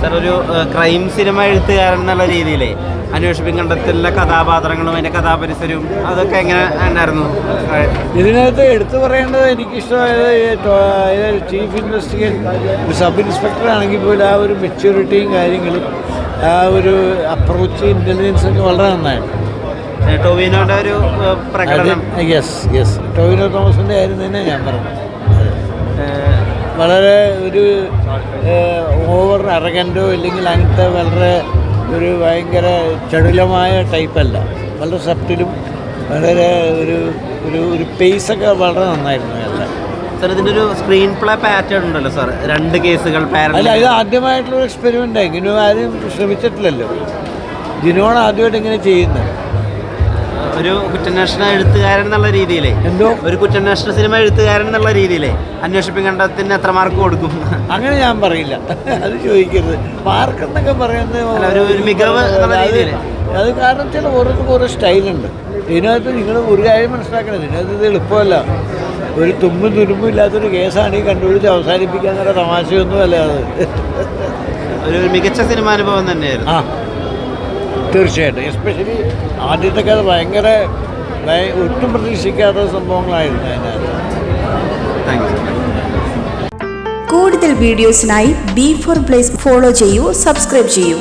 Sir ഒരു crime cinema എഴുത്തുകാരൻ എന്നുള്ള രീതിയിലേ അന്വേഷിപ്പിൻ കണ്ടെത്തുന്ന കഥാപാത്രങ്ങളും അതിന്റെ കഥാപരിസരവും അതൊക്കെ എങ്ങനെ ഉണ്ടായിരുന്നു? ഇതിനകത്ത് എടുത്തു പറയേണ്ടത് എനിക്കിഷ്ടമായത് ചീഫ് ഇൻവെസ്റ്റിഗേഷൻ സബ് ഇൻസ്പെക്ടർ ആണെങ്കിൽ പോലും ആ ഒരു മെച്യൂരിറ്റിയും കാര്യങ്ങളും ആ ഒരു അപ്രോച്ച് ഇന്റലിജൻസ് ഒക്കെ വളരെ നന്നായിരുന്നു. ടൊവിനോയുടെ ഒരു പ്രകടനം. യെസ് യെസ് ടോവിനോ തോമസിന്റെ കാര്യം തന്നെ ഞാൻ പറഞ്ഞു. വളരെ ഒരു ഓവർ അറഗന്റോ ഇല്ലെങ്കിൽ അങ്ങനത്തെ വളരെ ഒരു ഭയങ്കര ചടുലമായ ടൈപ്പല്ല വളരെ സബ്റ്റിലും വളരെ ഒരു ഒരു ഒരു പേസൊക്കെ വളരെ നന്നായിരുന്നു അല്ല സാർ ഇതിന്റെ ഒരു സ്ക്രീൻ പ്ലേ പാറ്റേൺ ഉണ്ടല്ലോ സാർ. രണ്ട് കേസുകൾ അല്ല ഇത് ആദ്യമായിട്ടുള്ള എക്സ്പെരിമെന്റ് ഇങ്ങനെ ആരും ശ്രമിച്ചിട്ടില്ലല്ലോ. ജിനോണ് ആദ്യമായിട്ട് ഇങ്ങനെ ചെയ്യുന്നത്. ഒരു കുറ്റാന്വേഷണ എഴുത്തുകാരൻ എന്നുള്ള രീതിയിലേ. എന്തോ? ഒരു കുറ്റാന്വേഷണ സിനിമ എഴുത്തുകാരൻ എന്നുള്ള രീതിയിലേ. അന്വേഷിപ്പിൻ കണ്ടത്തിന് എത്ര മാർക്ക് കൊടുക്കും? അങ്ങനെ ഞാൻ പറയില്ല. അത് ചോദിക്കരുത്. മാർക്ക് എന്നൊക്കെ പറയുന്നത് ഒരു- മികവ് എന്നുള്ള രീതിയിൽ. അത് കാരണം ചില ഓരോരുത്തർക്ക് ഓരോ സ്റ്റൈലുണ്ട്. ഇതിനകത്ത് നിങ്ങൾ ഒരു കാര്യം മനസ്സിലാക്കണം. ഇതിനകത്ത് ഇത് എളുപ്പമല്ല. ഒരു തുമ്പും തുരുമ്പും ഇല്ലാത്തൊരു കേസാണ് ഈ കണ്ടുപിടിച്ച് അവസാനിപ്പിക്കാൻ തമാശയൊന്നുമല്ല തമാശയൊന്നും അല്ല അത്. ഒരു മികച്ച സിനിമാനുഭവം തന്നെയായിരുന്നു. ആ. തീർച്ചയായിട്ടും. എസ്പെഷ്യലി ആദ്യത്തെ കഥ ഭയങ്കര ഭയ- ഒട്ടും പ്രതീക്ഷിക്കാത്ത സംഭവങ്ങളായിരുന്നു അതിനകത്ത്. കൂടുതൽ വീഡിയോസിനായി ബി ഫോർ പ്ലേസ് ഫോളോ ചെയ്യൂ സബ്സ്ക്രൈബ് ചെയ്യൂ.